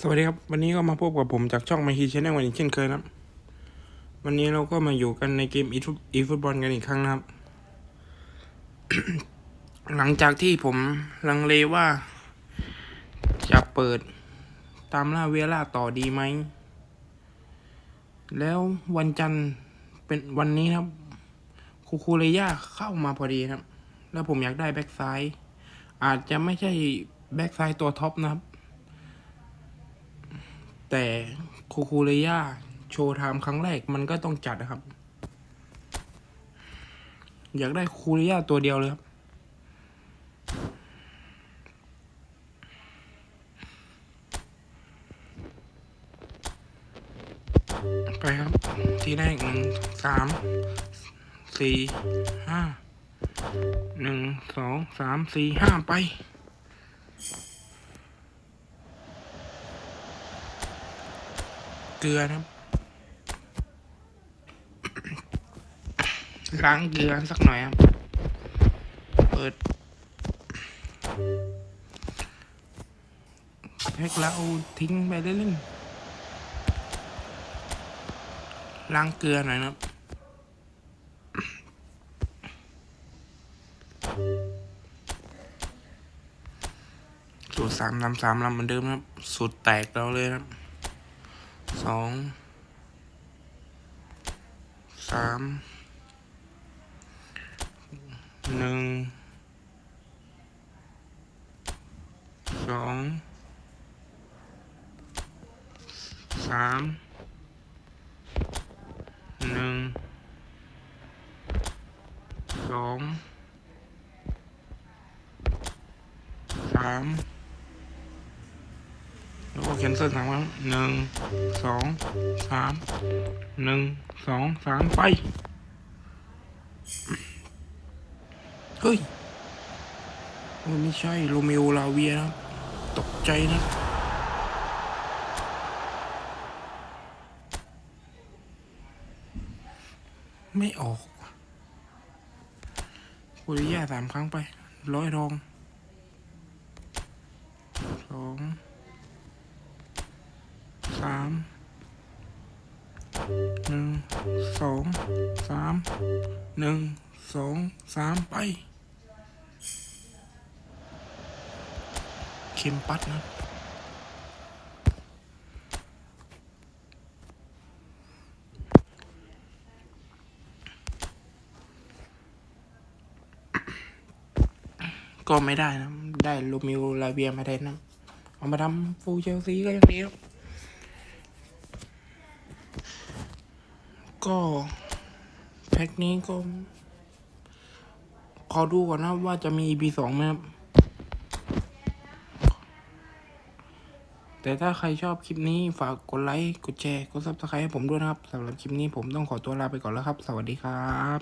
สวัสดีครับ วันนี้ก็มาพบกับผมจากช่องมาฮีชแนลวันนี้เช่นเคยนะครับ วันนี้เราก็มาอยู่กันในเกมอีฟุตบอลกันอีกครั้งนะครับ หลังจากที่ผมลังเลว่า จะเปิดตามล่าเวล่าต่อดีไหม แล้ววันจันทร์เป็นวันนี้ครับ คูคูเรย่าเข้ามาพอดีครับ แล้วผมอยากได้แบ็กซ้ายอาจจะไม่ใช่แบ็กซ้ายตัวท็อปนะครับ แต่คูคูเรย่าโชว์ไทม์ครั้งแรกมันก็ต้องจัดนะครับ อยากได้คูคูเรย่าตัวเดียวเลยครับ ไปครับ ทีแรกหนึ่งสามสี่ห้าหนึ่งสองสามสี่ห้าไป เกลือนะครับ ล้างเกลือสักหน่อยครับ เปิดแพ็กแล้วเอาทิ้งไปเล่นๆล้างเกลือหน่อยนะครับสูตรสามลำสามลำเหมือนเดิมนะครับ สูตรแตกเราเลยครับ สองสามหนึ่งสองสามหนึ่งสองสาม แล้วก็เขียนเส้นสามครั้งหนึ่งสองสามหนึ่งสองสามไป เฮ้ยโอ้ไม่ใช่โรเมโอลาเวียนะครับตกใจนะไม่ออกคุริยาสามครั้งไป ร้อยทองสอง สามหนึ่งสองสามหนึ่งสองสามไป เข็มปัดนะก็ไม่ได้นะ ได้ลูมิวลาเวียมาได้นะ เอามาทำฟูเชลซีก็ยังดีครับ ก็แพ็คนี้ก็ ขอดูก่อนนะว่าจะมี EP สองไหมครับแต่ถ้าใครชอบคลิปนี้ฝากกดไลค์ กดแชร์ กดซับสไครต์ให้ผมด้วยนะครับสำหรับคลิปนี้ผมต้องขอตัวลาไปก่อนแล้วครับ สวัสดีครับ